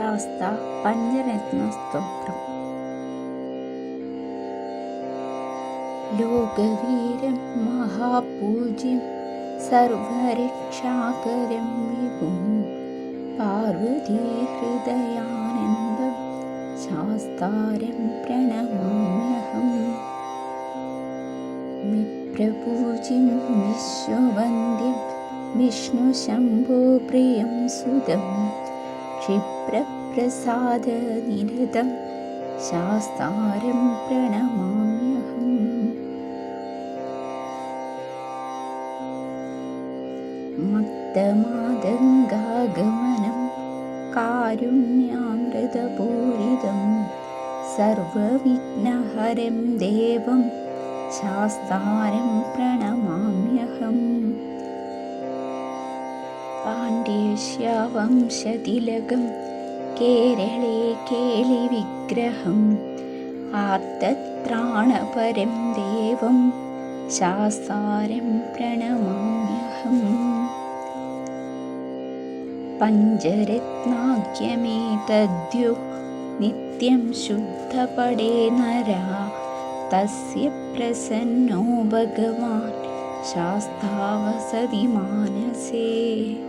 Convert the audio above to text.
शास्ता पञ्चरत्नस्तोत्रम् लोकवीरं महापूज्यं सर्वरक्षाकरं विभुं पार्वतीहृदयानन्दं शास्तारं प्रणमाम्यहम् विप्रपूजिं विश्ववन्द्यं विष्णुशम्भोप्रियं सुदं क्षिप्रप्रसादनिरतं शास्तारं प्रणमाम्यहम्। मत्तमादङ्गागमनं कारुण्यामृतपूरितं सर्वविघ्नहरं देवं शास्तारं प्रणमाम्यहम् ഖണ്ഡേശ്യാവംശതിലകം കേരളേ കേളി വിഗ്രഹം. ആർത്തത്രാണപരം ദേവം ശാസ്താരം പ്രണമാമ്യഹം. പഞ്ചരത്നാഖ്യമേതദ്യു നിത്യം ശുദ്ധപടേ നരാ. തസ്യ പ്രസന്നോ ഭഗവാൻ ശാസ്താവസതി മാനസേ.